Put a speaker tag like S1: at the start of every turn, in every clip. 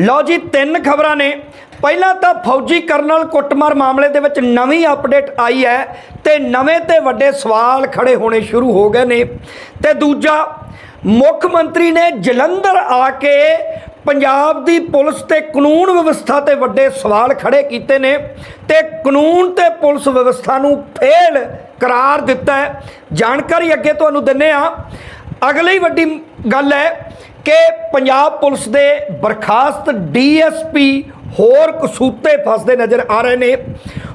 S1: ਲਓ ਜੀ, ਤਿੰਨ ਖਬਰਾਂ ਨੇ। ਪਹਿਲਾਂ ਤਾਂ ਫੌਜੀ ਕਰਨਲ ਕੁੱਟਮਾਰ ਮਾਮਲੇ ਦੇ ਵਿੱਚ ਨਵੀਂ ਅਪਡੇਟ ਆਈ ਹੈ ਤੇ ਨਵੇਂ ਤੇ ਵੱਡੇ ਸਵਾਲ ਖੜੇ ਹੋਣੇ ਸ਼ੁਰੂ ਹੋ ਗਏ ਨੇ। ਤੇ ਦੂਜਾ, ਮੁੱਖ ਮੰਤਰੀ ਨੇ ਜਲੰਧਰ ਆ ਕੇ ਪੰਜਾਬ ਦੀ ਪੁਲਿਸ ਤੇ ਕਾਨੂੰਨ ਵਿਵਸਥਾ ਤੇ ਵੱਡੇ ਸਵਾਲ ਖੜੇ ਕੀਤੇ ਨੇ ਤੇ ਕਾਨੂੰਨ ਤੇ ਪੁਲਿਸ ਵਿਵਸਥਾ ਨੂੰ ਫੇਲ ਕਰਾਰ ਦਿੱਤਾ ਹੈ। ਜਾਣਕਾਰੀ ਅੱਗੇ ਤੁਹਾਨੂੰ ਦਿੰਨੇ ਆ। ਅਗਲੀ ਵੱਡੀ ਗੱਲ ਹੈ ਕਿ ਪੰਜਾਬ ਪੁਲਿਸ ਦੇ ਬਰਖਾਸਤ ਡੀਐਸਪੀ ਹੋਰ ਕਸੂਤੇ ਫਸਦੇ ਨਜ਼ਰ ਆ ਰਹੇ ਨੇ।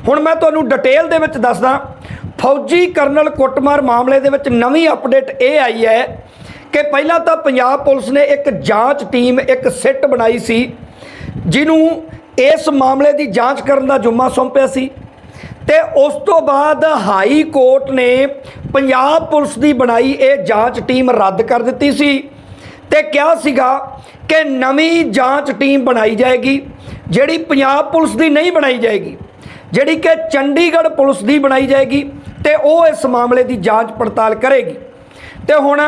S1: ਹੁਣ ਮੈਂ ਤੁਹਾਨੂੰ ਡਿਟੇਲ ਦੇ ਵਿੱਚ ਦੱਸਦਾ, ਫੌਜੀ ਕਰਨਲ ਕੁੱਟਮਾਰ ਮਾਮਲੇ ਦੇ ਵਿੱਚ ਨਵੀਂ ਅਪਡੇਟ ਇਹ ਆਈ ਹੈ ਕਿ ਪਹਿਲਾਂ ਤਾਂ ਪੰਜਾਬ ਪੁਲਿਸ ਨੇ ਇੱਕ ਜਾਂਚ ਟੀਮ, ਇੱਕ ਸਿੱਟ ਬਣਾਈ ਸੀ, ਜਿਹਨੂੰ ਇਸ ਮਾਮਲੇ ਦੀ ਜਾਂਚ ਕਰਨ ਦਾ ਜੁਮਾ ਸੌਂਪਿਆ ਸੀ ਤੇ ਉਸ ਤੋਂ ਬਾਅਦ ਹਾਈ ਕੋਰਟ ਨੇ ਪੰਜਾਬ ਪੁਲਿਸ ਦੀ ਬਣਾਈ ਇਹ ਜਾਂਚ ਟੀਮ ਰੱਦ ਕਰ ਦਿੱਤੀ ਸੀ। ਤੇ ਕਿਹਾ ਸੀਗਾ ਕਿ ਨਵੀਂ ਜਾਂਚ ਟੀਮ ਬਣਾਈ ਜਾਏਗੀ, ਜਿਹੜੀ ਪੰਜਾਬ ਪੁਲਿਸ ਦੀ ਨਹੀਂ ਬਣਾਈ ਜਾਏਗੀ, ਜਿਹੜੀ ਕਿ ਚੰਡੀਗੜ੍ਹ ਪੁਲਿਸ ਦੀ ਬਣਾਈ ਜਾਏਗੀ ਤੇ ਉਹ ਇਸ ਮਾਮਲੇ ਦੀ ਜਾਂਚ ਪੜਤਾਲ ਕਰੇਗੀ। ਤੇ ਹੁਣ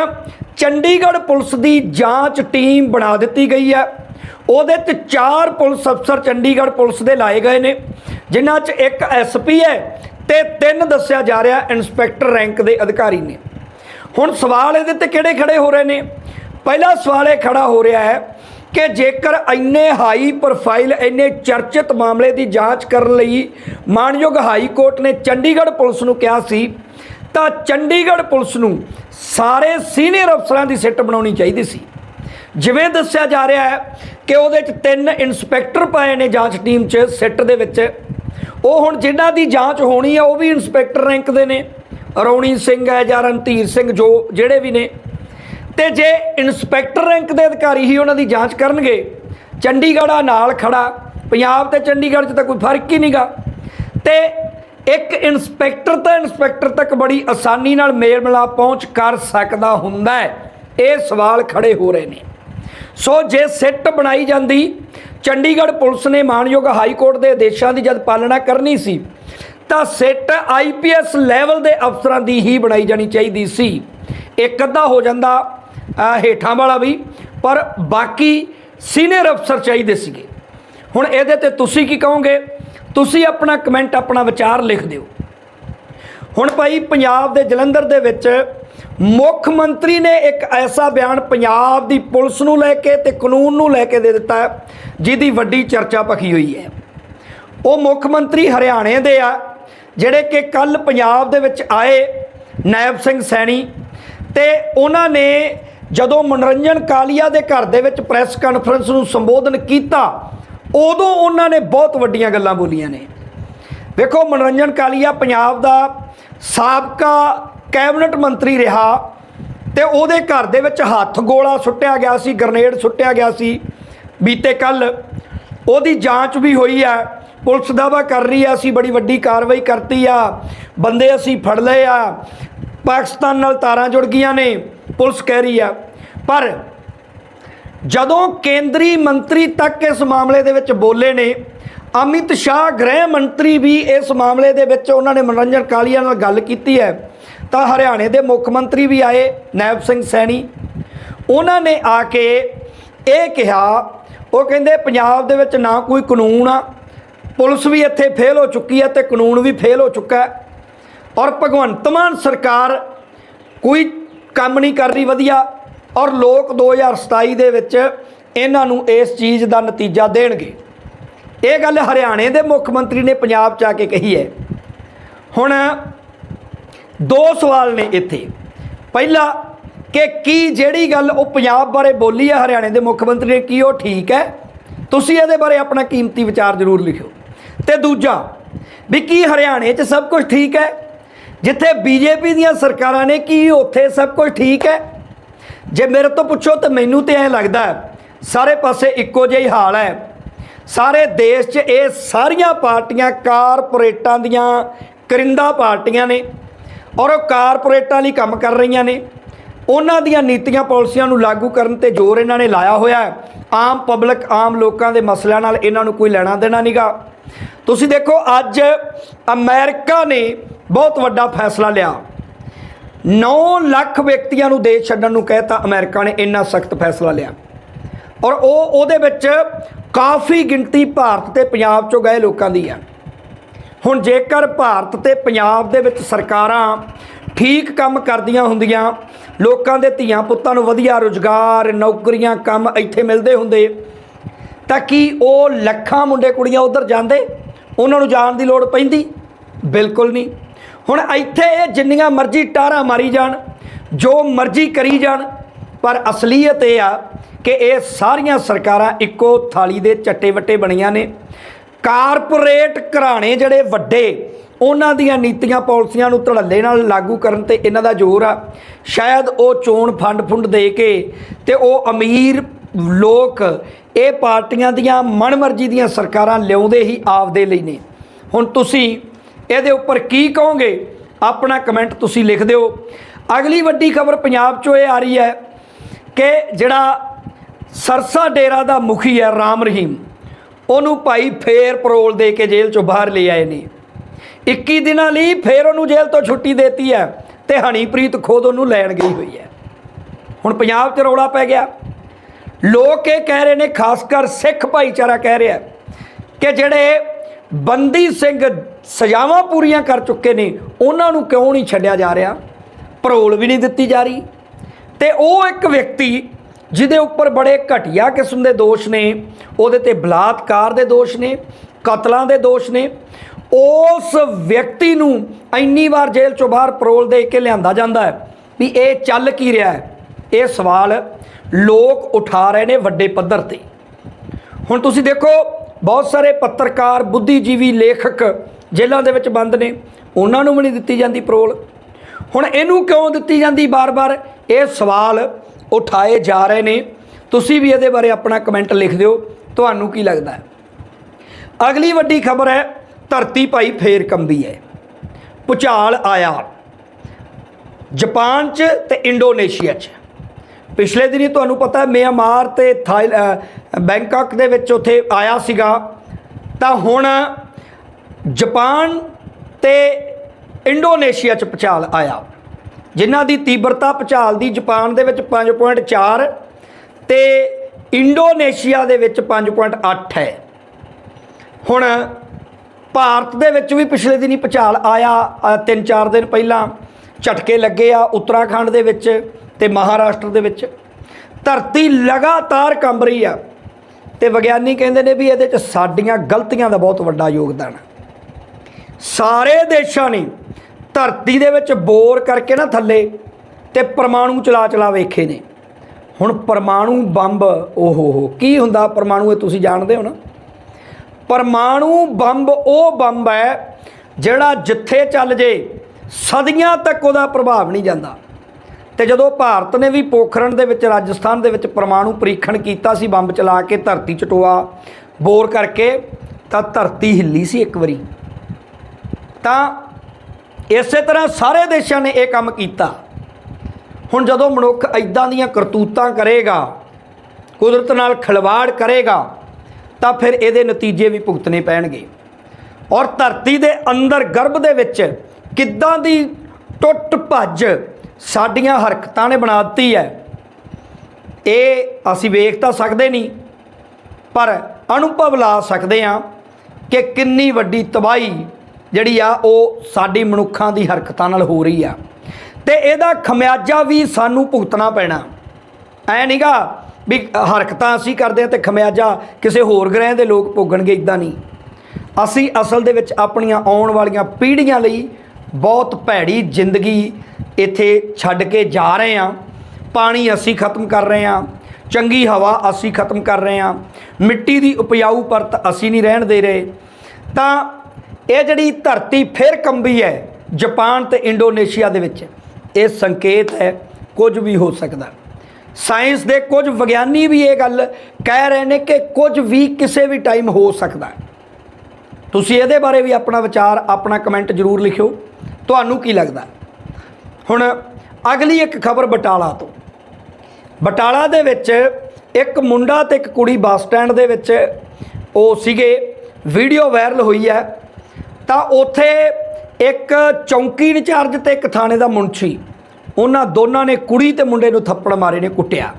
S1: ਚੰਡੀਗੜ੍ਹ ਪੁਲਿਸ ਦੀ ਜਾਂਚ ਟੀਮ ਬਣਾ ਦਿੱਤੀ ਗਈ ਹੈ। ਉਹਦੇ ਤੇ ਚਾਰ ਪੁਲਿਸ ਅਫਸਰ ਚੰਡੀਗੜ੍ਹ ਪੁਲਿਸ ਦੇ ਲਾਏ ਗਏ ਨੇ, ਜਿਨ੍ਹਾਂ 'ਚ ਇੱਕ ਐਸਪੀ ਹੈ ਤੇ ਤਿੰਨ ਦੱਸਿਆ ਜਾ ਰਿਹਾ ਇਨਸਪੈਕਟਰ ਰੈਂਕ ਦੇ ਅਧਿਕਾਰੀ ਨੇ। ਹੁਣ ਸਵਾਲ ਇਹਦੇ ਤੇ ਕਿਹੜੇ ਖੜੇ ਹੋ ਰਹੇ ਨੇ? ਪਹਿਲਾ ਸਵਾਲ ਇਹ ਖੜਾ ਹੋ ਰਿਹਾ ਹੈ ਕਿ ਜੇਕਰ ਇੰਨੇ ਹਾਈ ਪ੍ਰੋਫਾਈਲ ਇੰਨੇ ਚਰਚਿਤ ਮਾਮਲੇ ਦੀ ਜਾਂਚ ਕਰਨ ਲਈ ਮਾਨਯੋਗ ਹਾਈ ਕੋਰਟ ਨੇ ਚੰਡੀਗੜ੍ਹ ਪੁਲਿਸ ਨੂੰ ਕਿਹਾ ਸੀ, ਤਾਂ ਚੰਡੀਗੜ੍ਹ ਪੁਲਿਸ ਨੂੰ ਸਾਰੇ ਸੀਨੀਅਰ ਅਫਸਰਾਂ ਦੀ ਸਿੱਟ ਬਣਾਉਣੀ ਚਾਹੀਦੀ ਸੀ। ਜਿਵੇਂ ਦੱਸਿਆ ਜਾ ਰਿਹਾ ਹੈ ਕਿ ਉਹਦੇ 'ਚ ਤਿੰਨ ਇਨਸਪੈਕਟਰ ਪਾਏ ਨੇ ਜਾਂਚ ਟੀਮ 'ਚ ਸਿੱਟ ਦੇ ਵਿੱਚ। ਉਹ ਹੁਣ ਜਿਨ੍ਹਾਂ ਦੀ ਜਾਂਚ ਹੋਣੀ ਹੈ ਉਹ ਵੀ ਇਨਸਪੈਕਟਰ ਰੈਂਕ ਦੇ ਨੇ। ਰੌਣੀ ਸਿੰਘ ਹੈ ਜਾਂ ਰਣਧੀਰ ਸਿੰਘ ਜੋ ਜਿਹੜੇ ਵੀ ਨੇ ਤੇ ਜੇ ਇਨਸਪੈਕਟਰ ਰੈਂਕ ਦੇ ਅਧਿਕਾਰੀ ਹੀ ਉਹਨਾਂ ਦੀ ਜਾਂਚ ਕਰਨਗੇ, ਚੰਡੀਗੜ੍ਹ ਆ ਨਾਲ ਖੜਾ। ਪੰਜਾਬ ਤੇ ਚੰਡੀਗੜ੍ਹ 'ਚ ਤਾਂ ਕੋਈ ਫ਼ਰਕ ਹੀ ਨਹੀਂਗਾ। ਤੇ ਇੱਕ ਇਨਸਪੈਕਟਰ ਤਾਂ ਇਨਸਪੈਕਟਰ ਤੱਕ ਬੜੀ ਆਸਾਨੀ ਨਾਲ ਮੇਲ ਮਿਲਾਪ ਪਹੁੰਚ ਕਰ ਸਕਦਾ ਹੁੰਦਾ ਹੈ। ਇਹ ਸਵਾਲ ਖੜੇ ਹੋ ਰਹੇ ਨੇ। ਸੋ ਜੇ ਸਿੱਟ ਬਣਾਈ ਜਾਂਦੀ, ਚੰਡੀਗੜ੍ਹ ਪੁਲਿਸ ਨੇ ਮਾਨਯੋਗ ਹਾਈ ਕੋਰਟ ਦੇ ਆਦੇਸ਼ਾਂ ਦੀ ਜਦ ਪਾਲਣਾ ਕਰਨੀ ਸੀ, ਤਾਂ ਸਿੱਟ ਆਈਪੀਐਸ ਲੈਵਲ ਦੇ ਅਫਸਰਾਂ ਦੀ ਹੀ ਬਣਾਈ ਜਾਣੀ ਚਾਹੀਦੀ ਸੀ। ਇੱਕ ਅੱਧਾ ਹੋ ਜਾਂਦਾ ਹੇਠਾਂ ਵਾਲਾ ਵੀ, ਪਰ ਬਾਕੀ ਸੀਨੀਅਰ ਅਫਸਰ ਚਾਹੀਦੇ ਸੀਗੇ। ਹੁਣ ਇਹਦੇ ਤੇ ਤੁਸੀਂ ਕੀ ਕਹੋਗੇ? ਤੁਸੀਂ ਆਪਣਾ ਕਮੈਂਟ, ਆਪਣਾ ਵਿਚਾਰ ਲਿਖ ਦਿਓ। ਹੁਣ ਭਾਈ ਪੰਜਾਬ ਦੇ ਜਲੰਧਰ ਦੇ ਵਿੱਚ ਮੁੱਖ ਮੰਤਰੀ ਨੇ ਇੱਕ ਐਸਾ ਬਿਆਨ ਪੰਜਾਬ ਦੀ ਪੁਲਿਸ ਨੂੰ ਲੈ ਕੇ ਤੇ ਕਾਨੂੰਨ ਨੂੰ ਲੈ ਕੇ ਦੇ ਦਿੱਤਾ ਜਿਹਦੀ ਵੱਡੀ ਚਰਚਾ ਪਖੀ ਹੋਈ ਹੈ। ਉਹ ਮੁੱਖ ਮੰਤਰੀ ਹਰਿਆਣੇ ਦੇ ਆ, ਜਿਹੜੇ ਕਿ ਕੱਲ ਪੰਜਾਬ ਦੇ ਵਿੱਚ ਆਏ ਨਾਇਬ ਸਿੰਘ ਸੈਣੀ, ਤੇ ਉਹਨਾਂ ਨੇ ਜਦੋਂ ਮਨੋਰੰਜਨ ਕਾਲੀਆ ਦੇ ਘਰ ਦੇ ਵਿੱਚ ਪ੍ਰੈਸ ਕਾਨਫਰੰਸ ਨੂੰ ਸੰਬੋਧਨ ਕੀਤਾ, ਉਦੋਂ ਉਹਨਾਂ ਨੇ ਬਹੁਤ ਵੱਡੀਆਂ ਗੱਲਾਂ ਬੋਲੀਆਂ ਨੇ। ਵੇਖੋ, ਮਨੋਰੰਜਨ ਕਾਲੀਆ ਪੰਜਾਬ ਦਾ ਸਾਬਕਾ ਕੈਬਨਿਟ ਮੰਤਰੀ ਰਿਹਾ ਤੇ ਉਹਦੇ ਘਰ ਦੇ ਵਿੱਚ ਹੱਥ ਗੋਲਾ ਸੁੱਟਿਆ ਗਿਆ ਸੀ, ਗ੍ਰਨੇਡ ਸੁੱਟਿਆ ਗਿਆ ਸੀ। ਬੀਤੇ ਕੱਲ ਉਹਦੀ ਜਾਂਚ ਵੀ ਹੋਈ ਹੈ। ਪੁਲਿਸ ਦਾਵਾ ਕਰ ਰਹੀ ਹੈ, ਅਸੀਂ ਬੜੀ ਵੱਡੀ ਕਾਰਵਾਈ ਕਰਤੀ ਆ, ਬੰਦੇ ਅਸੀਂ ਫੜ ਲਏ ਆ, ਪਾਕਿਸਤਾਨ ਨਾਲ ਤਾਰਾਂ ਜੁੜ ਗਈਆਂ ਨੇ। ਪੁਲਿਸ ਕਹਿ ਰਹੀ ਆ। ਪਰ ਜਦੋਂ ਕੇਂਦਰੀ ਮੰਤਰੀ ਤੱਕ ਇਸ ਮਾਮਲੇ ਦੇ ਵਿੱਚ ਬੋਲੇ ਨੇ, ਅਮਿਤ ਸ਼ਾਹ ਗ੍ਰਹਿ ਮੰਤਰੀ ਵੀ ਇਸ ਮਾਮਲੇ ਦੇ ਵਿੱਚ ਉਹਨਾਂ ਨੇ ਮਨੋਰੰਜਨ ਕਾਲੀਆ ਨਾਲ ਗੱਲ ਕੀਤੀ ਹੈ, ਤਾਂ ਹਰਿਆਣੇ ਦੇ ਮੁੱਖ ਮੰਤਰੀ ਵੀ ਆਏ, ਨੈਬ ਸਿੰਘ ਸੈਣੀ। ਉਹਨਾਂ ਨੇ ਆ ਕੇ ਇਹ ਕਿਹਾ, ਉਹ ਕਹਿੰਦੇ ਪੰਜਾਬ ਦੇ ਵਿੱਚ ਨਾ ਕੋਈ ਕਾਨੂੰਨ ਆ, ਪੁਲਿਸ ਵੀ ਇੱਥੇ ਫੇਲ ਹੋ ਚੁੱਕੀ ਹੈ ਤੇ ਕਾਨੂੰਨ ਵੀ ਫੇਲ ਹੋ ਚੁੱਕਾ ਹੈ। ਔਰ ਭਗਵੰਤ ਮਾਨ ਸਰਕਾਰ ਕੋਈ ਕੰਮ ਨਹੀਂ ਕਰ ਰਹੀ, ਵਧੀਆ। ਔਰ ਲੋਕ 2027 ਦੇ ਵਿੱਚ ਇਹਨਾਂ ਨੂੰ ਇਸ ਚੀਜ਼ ਦਾ ਨਤੀਜਾ ਦੇਣਗੇ। ਇਹ ਗੱਲ ਹਰਿਆਣੇ ਦੇ ਮੁੱਖ ਮੰਤਰੀ ਨੇ ਪੰਜਾਬ 'ਚ ਆ ਕੇ ਕਹੀ ਹੈ। ਹੁਣ ਦੋ ਸਵਾਲ ਨੇ ਇੱਥੇ। ਪਹਿਲਾ ਕਿ ਕੀ ਜਿਹੜੀ ਗੱਲ ਉਹ ਪੰਜਾਬ ਬਾਰੇ ਬੋਲੀ ਹੈ ਹਰਿਆਣੇ ਦੇ ਮੁੱਖ ਮੰਤਰੀ ਨੇ, ਕੀ ਉਹ ਠੀਕ ਹੈ? ਤੁਸੀਂ ਇਹਦੇ ਬਾਰੇ ਆਪਣਾ ਕੀਮਤੀ ਵਿਚਾਰ ਜ਼ਰੂਰ ਲਿਖਿਓ। ਤੇ ਦੂਜਾ ਵੀ ਕੀ ਹਰਿਆਣੇ 'ਚ ਸਭ ਕੁਝ ਠੀਕ ਹੈ? ਜਿੱਥੇ ਬੀਜੇਪੀ ਦੀਆਂ ਸਰਕਾਰਾਂ ਨੇ ਕੀ ਉੱਥੇ ਸਭ ਕੁਝ ਠੀਕ ਹੈ? ਜੇ ਮੇਰੇ ਤੋਂ ਪੁੱਛੋ ਤਾਂ ਮੈਨੂੰ ਤੇ ਐਂ ਲੱਗਦਾ ਸਾਰੇ ਪਾਸੇ ਇੱਕੋ ਜਿਹਾ ਹੀ ਹਾਲ ਹੈ। ਸਾਰੇ ਦੇਸ਼ 'ਚ ਇਹ ਸਾਰੀਆਂ ਪਾਰਟੀਆਂ ਕਾਰਪੋਰੇਟਾਂ ਦੀਆਂ ਕਰਿੰਦਾ ਪਾਰਟੀਆਂ ਨੇ ਔਰ ਉਹ ਕਾਰਪੋਰੇਟਾਂ ਲਈ ਕੰਮ ਕਰ ਰਹੀਆਂ ਨੇ। ਉਹਨਾਂ ਦੀਆਂ ਨੀਤੀਆਂ ਪਾਲਿਸੀਆਂ ਨੂੰ ਲਾਗੂ ਕਰਨ ਤੇ ਜ਼ੋਰ ਇਹਨਾਂ ਨੇ ਲਾਇਆ ਹੋਇਆ ਹੈ। ਆਮ ਪਬਲਿਕ, ਆਮ ਲੋਕਾਂ ਦੇ ਮਸਲਿਆਂ ਨਾਲ ਇਹਨਾਂ ਨੂੰ ਕੋਈ ਲੈਣਾ ਦੇਣਾ ਨਹੀਂਗਾ ਤੁਸੀਂ ਦੇਖੋ, ਅੱਜ ਅਮਰੀਕਾ ਨੇ ਬਹੁਤ ਵੱਡਾ ਫੈਸਲਾ ਲਿਆ। 9 ਲੱਖ ਵਿਅਕਤੀਆਂ ਨੂੰ ਦੇਸ਼ ਛੱਡਣ ਨੂੰ ਕਹਿਤਾ ਅਮਰੀਕਾ ਨੇ, ਇੰਨਾ ਸਖਤ ਫੈਸਲਾ ਲਿਆ। ਔਰ ਉਹ, ਉਹਦੇ ਵਿੱਚ ਕਾਫੀ ਗਿਣਤੀ ਭਾਰਤ ਤੇ ਪੰਜਾਬ ਚੋਂ ਗਏ ਲੋਕਾਂ ਦੀ ਹੈ ਹੁਣ ਜੇਕਰ ਭਾਰਤ ਤੇ ਪੰਜਾਬ ਦੇ ਵਿੱਚ ਸਰਕਾਰਾਂ ਠੀਕ ਕੰਮ ਕਰਦੀਆਂ ਹੁੰਦੀਆਂ, ਲੋਕਾਂ ਦੇ ਧੀਆਂ ਪੁੱਤਾਂ ਨੂੰ ਵਧੀਆ ਰੁਜ਼ਗਾਰ, ਨੌਕਰੀਆਂ, ਕੰਮ ਇੱਥੇ ਮਿਲਦੇ ਹੁੰਦੇ, ਤਾਂ ਕੀ ਉਹ ਲੱਖਾਂ ਮੁੰਡੇ ਕੁੜੀਆਂ ਉਧਰ ਜਾਂਦੇ? ਉਹਨਾਂ ਨੂੰ ਜਾਣ ਦੀ ਲੋੜ ਪੈਂਦੀ? ਬਿਲਕੁਲ ਨਹੀਂ। ਹੁਣ ਇੱਥੇ ਇਹ ਜਿੰਨੀਆਂ ਮਰਜ਼ੀ ਟਾਰਾਂ ਮਾਰੀ ਜਾਣ, ਜੋ ਮਰਜ਼ੀ ਕਰੀ ਜਾਣ, ਪਰ ਅਸਲੀਅਤ ਇਹ ਆ ਕਿ ਇਹ ਸਾਰੀਆਂ ਸਰਕਾਰਾਂ ਇੱਕੋ ਥਾਲੀ ਦੇ ਚੱਟੇ ਵੱਟੇ ਬਣੀਆਂ ਨੇ। ਕਾਰਪੋਰੇਟ ਘਰਾਣੇ ਜਿਹੜੇ ਵੱਡੇ, ਉਹਨਾਂ ਦੀਆਂ ਨੀਤੀਆਂ ਪਾਲਿਸੀਆਂ ਨੂੰ ਧੜੱਲੇ ਨਾਲ ਲਾਗੂ ਕਰਨ ਤੇ ਇਹਨਾਂ ਦਾ ਜ਼ੋਰ ਆ। ਸ਼ਾਇਦ ਉਹ ਚੋਣ ਫੰਡ ਫੁੰਡ ਦੇ ਕੇ ਤੇ ਉਹ ਅਮੀਰ ਲੋਕ ਇਹ ਪਾਰਟੀਆਂ ਦੀਆਂ ਮਨਮਰਜ਼ੀ ਦੀਆਂ ਸਰਕਾਰਾਂ ਲਿਆਉਂਦੇ ਹੀ ਆਪਦੇ ਲਈ ਨੇ। ਹੁਣ ਤੁਸੀਂ ਇਹਦੇ ਉੱਪਰ ਕੀ ਕਹੋਗੇ? ਆਪਣਾ ਕਮੈਂਟ ਤੁਸੀਂ ਲਿਖ ਦਿਓ। ਅਗਲੀ ਵੱਡੀ ਖਬਰ ਪੰਜਾਬ 'ਚੋਂ ਇਹ ਆ ਰਹੀ ਹੈ ਕਿ ਜਿਹੜਾ ਸਰਸਾ ਡੇਰਾ ਦਾ ਮੁਖੀ ਹੈ ਰਾਮ ਰਹੀਮ, ਉਹਨੂੰ ਭਾਈ ਫੇਰ ਪਰੋਲ ਦੇ ਕੇ ਜੇਲ੍ਹ ਚੋਂ ਬਾਹਰ ਲੈ ਆਏ ਨੇ। 21 ਦਿਨਾਂ ਲਈ ਫੇਰ ਉਹਨੂੰ ਜੇਲ੍ਹ ਤੋਂ ਛੁੱਟੀ ਦੇਤੀ ਹੈ ਤੇ ਹਣੀਪ੍ਰੀਤ ਖੁਦ ਉਹਨੂੰ ਲੈਣ ਗਈ ਹੋਈ ਹੈ। ਹੁਣ ਪੰਜਾਬ 'ਚ ਰੌਲਾ ਪੈ ਗਿਆ। ਲੋਕ ਇਹ ਕਹਿ ਰਹੇ ਨੇ, ਖਾਸ ਕਰ ਸਿੱਖ ਭਾਈਚਾਰਾ ਕਹਿ ਰਿਹਾ ਕਿ ਜਿਹੜੇ ਬੰਦੀ ਸਿੰਘ ਸਜ਼ਾਵਾਂ ਪੂਰੀਆਂ ਕਰ ਚੁੱਕੇ ਨੇ, ਉਹਨਾਂ ਨੂੰ ਕਿਉਂ ਨਹੀਂ ਛੱਡਿਆ ਜਾ ਰਿਹਾ? ਪਰੋਲ ਵੀ ਨਹੀਂ ਦਿੱਤੀ ਜਾ ਰਹੀ। ਤੇ ਉਹ ਇੱਕ ਵਿਅਕਤੀ ਜਿਹਦੇ ਉੱਪਰ ਬੜੇ ਘਟੀਆ ਕਿਸਮ ਦੇ ਦੋਸ਼ ਨੇ, ਉਹਦੇ ਤੇ ਬਲਾਤਕਾਰ ਦੇ ਦੋਸ਼ ਨੇ, ਕਤਲਾਂ ਦੇ ਦੋਸ਼ ਨੇ। ਉਸ ਵਿਅਕਤੀ ਨੂੰ ਇੰਨੀ ਵਾਰ ਜੇਲ੍ਹ ਚੋਂ ਬਾਹਰ ਪਰੋਲ ਦੇ ਕੇ ਲਿਆਂਦਾ ਜਾਂਦਾ ਹੈ ਵੀ ਇਹ ਚੱਲ ਕੀ ਰਿਹਾ ਹੈ? ਇਹ ਸਵਾਲ ਲੋਕ ਉਠਾ ਰਹੇ ਨੇ ਵੱਡੇ ਪੱਧਰ ਤੇ। ਹੁਣ ਤੁਸੀਂ ਦੇਖੋ ਬਹੁਤ ਸਾਰੇ ਪੱਤਰਕਾਰ, ਬੁੱਧੀਜੀਵੀ ਲੇਖਕ ਜੇਲ੍ਹਾਂ ਦੇ ਵਿੱਚ ਬੰਦ ਨੇ। ਉਹਨਾਂ ਨੂੰ ਵੀ ਨਹੀਂ ਦਿੱਤੀ ਜਾਂਦੀ ਪਰੋਲ ਹੁਣ ਇਹਨੂੰ ਕਿਉਂ ਦਿੱਤੀ ਜਾਂਦੀ ਬਾਰ-ਬਾਰ? ਇਹ ਸਵਾਲ ਉਠਾਏ ਜਾ ਰਹੇ ਨੇ। ਤੁਸੀਂ ਵੀ ਇਹਦੇ ਬਾਰੇ ਆਪਣਾ ਕਮੈਂਟ ਲਿਖ ਦਿਓ। ਤੁਹਾਨੂੰ ਕੀ ਲੱਗਦਾ ਹੈ? ਅਗਲੀ ਵੱਡੀ ਖਬਰ ਹੈ, ਧਰਤੀ ਭਾਈ ਫੇਰ ਕੰਬੀ ਹੈ। ਭੁਚਾਲ ਆਇਆ। ਜਾਪਾਨ 'ਚ ਤੇ ਇੰਡੋਨੇਸ਼ੀਆ 'ਚ। ਪਿਛਲੇ ਦਿਨੀ ਤੁਹਾਨੂੰ ਪਤਾ ਹੈ ਮਿਆਂਮਾਰ ਤੇ ਥਾਈ ਬੈਂਕਾਕ ਦੇ ਵਿੱਚ ਉੱਥੇ ਆਇਆ ਸੀਗਾ। ਤਾਂ ਹੁਣ ਜਾਪਾਨ ਤੇ ਇੰਡੋਨੇਸ਼ੀਆ 'ਚ ਭੁਚਾਲ ਆਇਆ। ਜਿਨ੍ਹਾਂ ਦੀ ਤੀਬਰਤਾ ਭੁਚਾਲ ਦੀ ਜਾਪਾਨ ਦੇ ਵਿੱਚ 5.4 ਤੇ ਇੰਡੋਨੇਸ਼ੀਆ ਦੇ ਵਿੱਚ 5.8 ਹੈ। ਹੁਣ ਭਾਰਤ ਦੇ ਵਿੱਚ ਵੀ ਪਿਛਲੇ ਦਿਨੀ ਭੁਚਾਲ ਆਇਆ ਅ, ਤਿੰਨ ਚਾਰ ਦਿਨ ਪਹਿਲਾਂ ਝਟਕੇ ਲੱਗੇ ਆ। ਉੱਤਰਾਖੰਡ ਦੇ ਵਿੱਚ ਤੇ ਮਹਾਰਾਸ਼ਟਰ ਦੇ ਵਿੱਚ ਧਰਤੀ ਲਗਾਤਾਰ ਕੰਬ ਰਹੀ ਆ। ਤੇ ਵਿਗਿਆਨੀ ਕਹਿੰਦੇ ਨੇ ਵੀ ਇਹਦੇ 'ਚ ਸਾਡੀਆਂ ਗਲਤੀਆਂ ਦਾ ਬਹੁਤ ਵੱਡਾ ਯੋਗਦਾਨ ਸਾਰੇ ਦੇਸ਼ਾਂ ਨੇ ਧਰਤੀ ਦੇ ਵਿੱਚ ਬੋਰ ਕਰਕੇ ਨਾ ਥੱਲੇ ਤੇ ਪਰਮਾਣੂ ਚਲਾ ਚਲਾ ਵੇਖੇ ਨੇ। ਹੁਣ ਪਰਮਾਣੂ ਬੰਬ, ਓਹੋ ਹੋ, ਕੀ ਹੁੰਦਾ ਪਰਮਾਣੂ, ਇਹ ਤੁਸੀਂ ਜਾਣਦੇ ਹੋ ਨਾ? ਪਰਮਾਣੂ ਬੰਬ ਉਹ ਬੰਬ ਹੈ ਜਿਹੜਾ ਜਿੱਥੇ ਚੱਲ ਜੇ, ਸਦੀਆਂ ਤੱਕ ਉਹਦਾ ਪ੍ਰਭਾਵ ਨਹੀਂ ਜਾਂਦਾ। ਤੇ ਜਦੋਂ ਭਾਰਤ ਨੇ ਵੀ ਪੋਖਰਣ ਦੇ ਵਿੱਚ, ਰਾਜਸਥਾਨ ਦੇ ਵਿੱਚ ਪਰਮਾਣੂ ਪਰੀਖਣ ਕੀਤਾ ਸੀ, ਬੰਬ ਚਲਾ ਕੇ ਧਰਤੀ ਚਟੋਆ ਬੋਰ ਕਰਕੇ ਤਾਂ ਧਰਤੀ ਹਿੱਲੀ ਸੀ ਇੱਕ ਵਾਰੀ। ਤਾਂ ਇਸੇ ਤਰ੍ਹਾਂ ਸਾਰੇ ਦੇਸ਼ਾਂ ਨੇ ਇਹ ਕੰਮ ਕੀਤਾ। ਹੁਣ ਜਦੋਂ ਮਨੁੱਖ ਐਦਾਂ ਦੀਆਂ ਕਰਤੂਤਾਂ ਕਰੇਗਾ, ਕੁਦਰਤ ਨਾਲ ਖਿਲਵਾੜ ਕਰੇਗਾ, ਤਾਂ ਫਿਰ ਇਹਦੇ ਨਤੀਜੇ ਵੀ ਭੁਗਤਣੇ ਪੈਣਗੇ। ਔਰ ਧਰਤੀ ਦੇ ਅੰਦਰ ਗਰਭ ਦੇ ਵਿੱਚ ਕਿੱਦਾਂ ਦੀ ਟੁੱਟ ਭੱਜ ਸਾਡੀਆਂ ਹਰਕਤਾਂ ਨੇ ਬਣਾ ਦਿੱਤੀ ਹੈ। ਇਹ ਅਸੀਂ ਵੇਖ ਤਾਂ ਸਕਦੇ ਨਹੀਂ, ਪਰ ਅਨੁਭਵ ਲਾ ਸਕਦੇ ਹਾਂ ਕਿ ਕਿੰਨੀ ਵੱਡੀ ਤਬਾਹੀ ਜਿਹੜੀ ਆ ਉਹ ਸਾਡੀ ਮਨੁੱਖਾਂ ਦੀ ਹਰਕਤਾਂ ਨਾਲ ਹੋ ਰਹੀ ਆ। ਤੇ ਇਹਦਾ ਖਮਿਆਜਾ ਵੀ ਸਾਨੂੰ ਭੁਗਤਣਾ ਪੈਣਾ। ਐ ਨਹੀਂਗਾ ਵੀ ਹਰਕਤਾਂ ਅਸੀਂ ਕਰਦੇ ਆ ਤੇ ਖਮਿਆਜਾ ਕਿਸੇ ਹੋਰ ਗ੍ਰਹਿ ਦੇ ਲੋਕ ਭੋਗਣਗੇ ਇਦਾਂ ਨਹੀਂ ਅਸੀਂ ਅਸਲ ਦੇ ਵਿੱਚ ਆਪਣੀਆਂ ਆਉਣ ਵਾਲੀਆਂ ਪੀੜ੍ਹੀਆਂ ਲਈ ਬਹੁਤ ਭੈੜੀ ਜ਼ਿੰਦਗੀ ਇੱਥੇ ਛੱਡ ਕੇ ਜਾ ਰਹੇ ਹਾਂ। ਪਾਣੀ ਅਸੀਂ ਖਤਮ ਕਰ ਰਹੇ ਹਾਂ। ਚੰਗੀ ਹਵਾ ਅਸੀਂ ਖਤਮ ਕਰ ਰਹੇ ਹਾਂ। ਮਿੱਟੀ ਦੀ ਉਪਜਾਊ ਪਰਤ ਅਸੀਂ ਨਹੀਂ ਰਹਿਣ ਦੇ ਰਹੇ। ਤਾਂ ਇਹ ਜਿਹੜੀ ਧਰਤੀ ਫਿਰ ਕੰਬੀ ਹੈ, ਜਾਪਾਨ ਤੇ ਇੰਡੋਨੇਸ਼ੀਆ ਦੇ ਵਿੱਚ, ਇਹ ਸੰਕੇਤ ਹੈ, ਕੁਝ ਵੀ ਹੋ ਸਕਦਾ। ਸਾਇੰਸ ਦੇ ਕੁਝ ਵਿਗਿਆਨੀ ਵੀ ਇਹ ਗੱਲ ਕਹਿ ਰਹੇ ਨੇ ਕਿ ਕੁਝ ਵੀ ਕਿਸੇ ਵੀ ਟਾਈਮ ਹੋ ਸਕਦਾ। ਤੁਸੀਂ ਇਹਦੇ ਬਾਰੇ ਵੀ ਆਪਣਾ ਵਿਚਾਰ, ਆਪਣਾ ਕਮੈਂਟ ਜ਼ਰੂਰ ਲਿਖਿਓ। ਤੁਹਾਨੂੰ ਕੀ ਲੱਗਦਾ? ਹੁਣ ਅਗਲੀ ਇੱਕ ਖਬਰ ਬਟਾਲਾ ਤੋਂ। ਬਟਾਲਾ ਦੇ ਵਿੱਚ ਇੱਕ ਮੁੰਡਾ ਤੇ ਇੱਕ ਕੁੜੀ ਬੱਸ ਸਟੈਂਡ ਦੇ ਵਿੱਚ ਉਹ ਸੀਗੇ, ਵੀਡੀਓ ਵਾਇਰਲ ਹੋਈ ਹੈ। ਤਾਂ ਉੱਥੇ ਇੱਕ ਚੌਂਕੀ ਇੰਚਾਰਜ ਤੇ ਇੱਕ ਥਾਣੇ ਦਾ ਮੁਨਸ਼ੀ, ਉਹਨਾਂ ਦੋਨਾਂ ਨੇ ਕੁੜੀ ਤੇ ਮੁੰਡੇ ਨੂੰ ਥੱਪੜ ਮਾਰੇ ਨੇ, ਕੁੱਟਿਆ।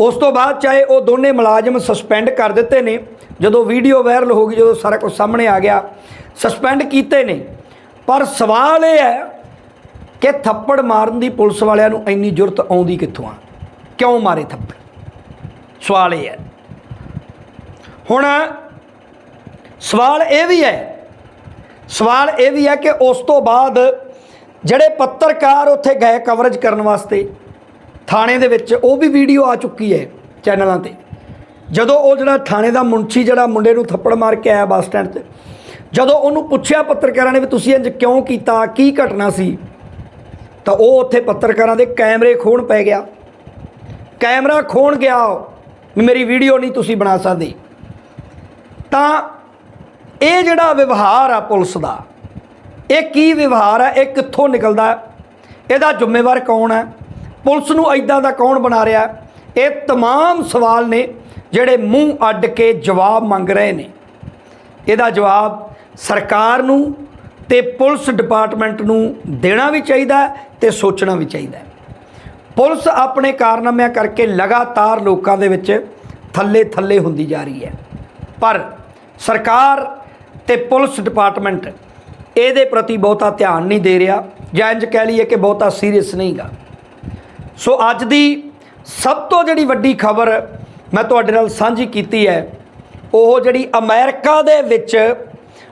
S1: ਉਸ ਤੋਂ ਬਾਅਦ ਚਾਹੇ ਉਹ ਦੋਨੇ ਮੁਲਾਜ਼ਮ ਸਸਪੈਂਡ ਕਰ ਦਿੱਤੇ ਨੇ। ਜਦੋਂ ਵੀਡੀਓ ਵਾਇਰਲ ਹੋ ਗਈ, ਜਦੋਂ ਸਾਰਾ ਕੁਝ ਸਾਹਮਣੇ ਆ ਗਿਆ, ਸਸਪੈਂਡ ਕੀਤੇ ਨੇ। ਪਰ ਸਵਾਲ ਇਹ ਹੈ ਕਿ ਥੱਪੜ ਮਾਰਨ ਦੀ ਪੁਲਿਸ ਵਾਲਿਆਂ ਨੂੰ ਇੰਨੀ ਜ਼ਰੂਰਤ ਆਉਂਦੀ ਕਿੱਥੋਂ ਆ? ਕਿਉਂ ਮਾਰੇ ਥੱਪੜ? ਸਵਾਲ ਇਹ ਹੈ। ਹੁਣ ਸਵਾਲ ਇਹ ਵੀ ਹੈ, ਸਵਾਲ ਇਹ ਵੀ ਹੈ ਕਿ ਉਸ ਤੋਂ ਬਾਅਦ ਜਿਹੜੇ ਪੱਤਰਕਾਰ ਉੱਥੇ ਗਏ ਕਵਰੇਜ ਕਰਨ ਵਾਸਤੇ, ਥਾਣੇ ਦੇ ਵਿੱਚ, ਉਹ ਵੀ ਵੀਡੀਓ ਆ ਚੁੱਕੀ ਹੈ ਚੈਨਲਾਂ ਤੇ। ਜਦੋਂ ਉਹ ਜਿਹੜਾ ਥਾਣੇ ਦਾ ਮੁੰਸ਼ੀ ਜਿਹੜਾ ਮੁੰਡੇ ਨੂੰ ਥੱਪੜ ਮਾਰ ਕੇ ਆਇਆ ਬੱਸ ਸਟੈਂਡ ਤੇ, ਜਦੋਂ ਉਹਨੂੰ ਪੁੱਛਿਆ ਪੱਤਰਕਾਰਾਂ ਨੇ ਵੀ ਤੁਸੀਂ ਇੰਜ ਕਿਉਂ ਕੀਤਾ, ਕੀ ਘਟਨਾ ਸੀ? ਤਾਂ ਉਹ ਉੱਥੇ ਪੱਤਰਕਾਰਾਂ ਦੇ ਕੈਮਰੇ ਖੋਣ ਪੈ ਗਿਆ ਕੈਮਰਾ ਖੋਣ ਗਿਆ ਵੀ ਮੇਰੀ ਵੀਡੀਓ ਨਹੀਂ ਤੁਸੀਂ ਬਣਾ ਸਕਦੇ ਤਾਂ ਇਹ ਜਿਹੜਾ ਵਿਵਹਾਰ ਆ ਪੁਲਿਸ ਦਾ ਇਹ ਕੀ ਵਿਵਹਾਰ ਹੈ ਇਹ ਕਿੱਥੋਂ ਨਿਕਲਦਾ ਹੈ? ਇਹਦਾ ਜ਼ਿੰਮੇਵਾਰ ਕੌਣ ਹੈ ਪੁਲਿਸ ਨੂੰ ਐਦਾਂ ਦਾ ਕੌਣ ਬਣਾ ਰਿਹਾ ਹੈ? ਇਹ तमाम ਸਵਾਲ ਨੇ ਜਿਹੜੇ ਮੂੰਹ ਅੱਡ ਕੇ ਜਵਾਬ ਮੰਗ ਰਹੇ ਨੇ ਇਹਦਾ ਜਵਾਬ ਸਰਕਾਰ ਨੂੰ ਤੇ ਪੁਲਿਸ ਡਿਪਾਰਟਮੈਂਟ ਨੂੰ ਦੇਣਾ ਵੀ ਚਾਹੀਦਾ ਹੈ ਤੇ ਸੋਚਣਾ ਵੀ ਚਾਹੀਦਾ। ਪੁਲਿਸ ਆਪਣੇ ਕਾਰਨਾਮਿਆਂ ਕਰਕੇ ਲਗਾਤਾਰ ਲੋਕਾਂ ਦੇ ਵਿੱਚ ਥੱਲੇ ਥੱਲੇ ਹੁੰਦੀ ਜਾ ਰਹੀ ਹੈ। ਪਰ ਸਰਕਾਰ ਤੇ ਪੁਲਿਸ ਡਿਪਾਰਟਮੈਂਟ ਇਹਦੇ ਪ੍ਰਤੀ ਬਹੁਤਾ ਧਿਆਨ ਨਹੀਂ ਦੇ ਰਿਹਾ ਜਾਂ ਇੰਜ ਕਹਿ ਲਈਏ ਕਿ ਬਹੁਤਾ ਸੀਰੀਅਸ ਨਹੀਂਗਾ। ਸੋ ਅੱਜ ਦੀ ਸਭ ਤੋਂ ਜਿਹੜੀ ਵੱਡੀ ਖਬਰ ਮੈਂ ਤੁਹਾਡੇ ਨਾਲ ਸਾਂਝੀ ਕੀਤੀ ਹੈ, ਉਹ ਜਿਹੜੀ ਅਮਰੀਕਾ ਦੇ ਵਿੱਚ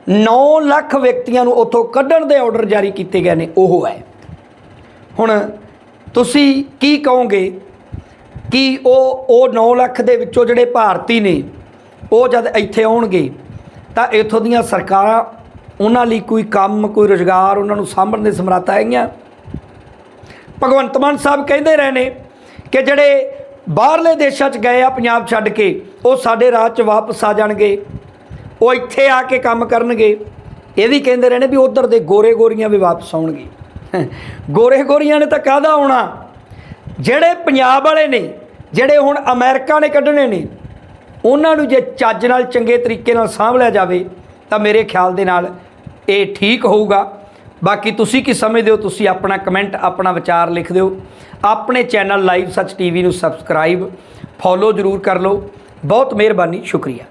S1: 9 ਲੱਖ ਵਿਅਕਤੀਆਂ ਨੂੰ ਉੱਥੋਂ ਕੱਢਣ ਦੇ ਆਰਡਰ ਜਾਰੀ ਕੀਤੇ ਗਏ ਨੇ, ਉਹ ਹੈ। ਹੁਣ ਤੁਸੀਂ ਕੀ ਕਹੋਗੇ ਕਿ ਉਹ ਉਹ 9 ਲੱਖ ਦੇ ਵਿੱਚੋਂ ਜਿਹੜੇ ਭਾਰਤੀ ਨੇ, ਉਹ ਜਦ ਇੱਥੇ ਆਉਣਗੇ, ਤਾਂ ਇੱਥੋਂ ਦੀਆਂ ਸਰਕਾਰਾਂ, ਉਹਨਾਂ ਲਈ ਕੋਈ ਕੰਮ, ਕੋਈ ਰੁਜ਼ਗਾਰ ਉਹਨਾਂ ਨੂੰ ਸਾਂਭਣ ਦੇ ਸਮਰੱਥ ਹੈਗੀਆਂ? ਭਗਵੰਤ ਮਾਨ ਸਾਹਿਬ ਕਹਿੰਦੇ ਰਹੇ ਨੇ ਕਿ ਜਿਹੜੇ ਬਾਹਰਲੇ ਦੇਸ਼ਾਂ 'ਚ ਗਏ ਆ ਪੰਜਾਬ ਛੱਡ ਕੇ, ਉਹ ਸਾਡੇ ਰਾਜ 'ਚ ਵਾਪਸ ਆ ਜਾਣਗੇ। ਉਹ ਇੱਥੇ ਆ ਕੇ ਕੰਮ ਕਰਨਗੇ। ਇਹ ਵੀ ਕਹਿੰਦੇ ਰਹਿਣੇ ਵੀ ਉਧਰ ਦੇ ਗੋਰੇ ਗੋਰੀਆਂ ਵੀ ਵਾਪਸ ਆਉਣਗੇ। ਗੋਰੇ ਗੋਰੀਆਂ ਨੇ ਤਾਂ ਕਾਹਦਾ ਆਉਣਾ? ਜਿਹੜੇ ਪੰਜਾਬ ਵਾਲੇ ਨੇ, ਜਿਹੜੇ ਹੁਣ ਅਮਰੀਕਾ ਨੇ ਕੱਢਣੇ ਨੇ, ਉਹਨਾਂ ਨੂੰ ਜੇ ਚੱਜ ਨਾਲ ਚੰਗੇ ਤਰੀਕੇ ਨਾਲ ਸਾਂਭ ਲਿਆ ਜਾਵੇ, ਤਾਂ ਮੇਰੇ ਖਿਆਲ ਦੇ ਨਾਲ ਇਹ ਠੀਕ ਹੋਊਗਾ। ਬਾਕੀ ਤੁਸੀਂ ਕੀ ਸਮਝਦੇ ਹੋ? ਤੁਸੀਂ ਆਪਣਾ ਕਮੈਂਟ, ਆਪਣਾ ਵਿਚਾਰ ਲਿਖ ਦਿਓ। ਆਪਣੇ ਚੈਨਲ ਲਾਈਵ ਸੱਚ ਟੀਵੀ ਨੂੰ ਸਬਸਕ੍ਰਾਈਬ, ਫੋਲੋ ਜ਼ਰੂਰ ਕਰ ਲਓ। ਬਹੁਤ ਮਿਹਰਬਾਨੀ, ਸ਼ੁਕਰੀਆ।